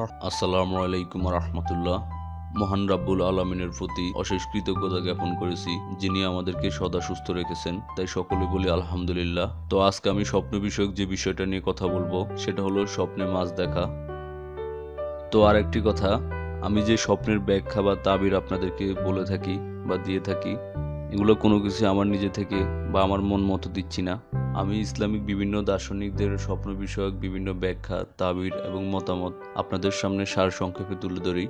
আসসালামু আলাইকুম রহমতুল্লাহ। মহান রাব্বুল আলমিনের প্রতি অশেষ কৃতজ্ঞতা জ্ঞাপন করেছি, যিনি আমাদেরকে সদা সুস্থ রেখেছেন, তাই সকলে বলি আলহামদুলিল্লাহ। তো আজকে আমি স্বপ্ন বিষয়ক যে বিষয়টা নিয়ে কথা বলব, সেটা হলো স্বপ্নে মাছ দেখা। তো আর একটি কথা, আমি যে স্বপ্নের ব্যাখ্যা বা তাবির আপনাদেরকে বলে থাকি বা দিয়ে থাকি এগুলো কোনো কিছু আমার নিজে থেকে বা আমার মন মতো দিচ্ছি না। আমি ইসলামিক বিভিন্ন দার্শনিকদের স্বপ্ন বিষয়ক বিভিন্ন ব্যাখ্যা, তাবির এবং মতামত আপনাদের সামনে সার সংক্ষেপে তুলে ধরি।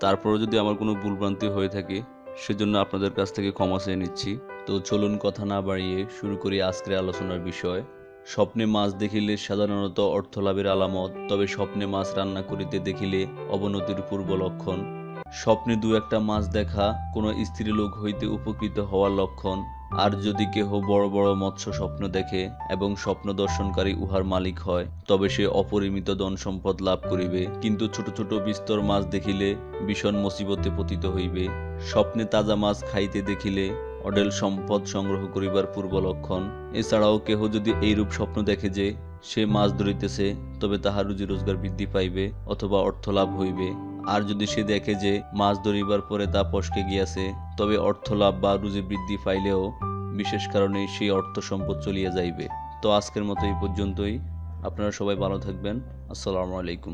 তারপরও যদি আমার কোনো ভুলভ্রান্তি হয়ে থাকে, সেজন্য আপনাদের কাছ থেকে ক্ষমা চেয়ে নিচ্ছি। তো চলুন কথা না বাড়িয়ে শুরু করি আজকের আলোচনার বিষয়। স্বপ্নে মাছ দেখিলে সাধারণত অর্থলাভের আলামত, তবে স্বপ্নে মাছ রান্না করিতে দেখিলে অবনতির পূর্ব লক্ষণ। স্বপ্নে দু একটা মাছ দেখা, কোনো স্ত্রীলোক হইতে উপকৃত হওয়ার লক্ষণ, আর যদি কেহ বড় বড় মৎস্য স্বপ্ন দেখে এবং স্বপ্ন দর্শনকারী উহার মালিক হয়, তবে সে অপরিমিত ধন সম্পদ লাভ করিবে, কিন্তু ছোট ছোট বিস্তর মাছ দেখিলে ভীষণ মুসিবতে পতিত হইবে। স্বপ্নে তাজা মাছ খাইতে দেখিলে অডেল সম্পদ সংগ্রহ করিবার পূর্ব লক্ষণ। এছাড়াও কেহ যদি এইরূপ স্বপ্ন দেখে যে, সে মাছ ধরিতেছে, তবে তাহার রুজি রোজগার বৃদ্ধি পাইবে অথবা অর্থ লাভ হইবে। আর যদি সে দেখে যে মাছ ধরিবার পরে তা পশকে গিয়াছে, তবে অর্থ লাভ বা রুজি বৃদ্ধি পাইলেও বিশেষ কারণে সেই অর্থ সম্পদ চলিয়া যাইবে। তো আজকের মতো এই পর্যন্তই। আপনারা সবাই ভালো থাকবেন। আসসালামু আলাইকুম।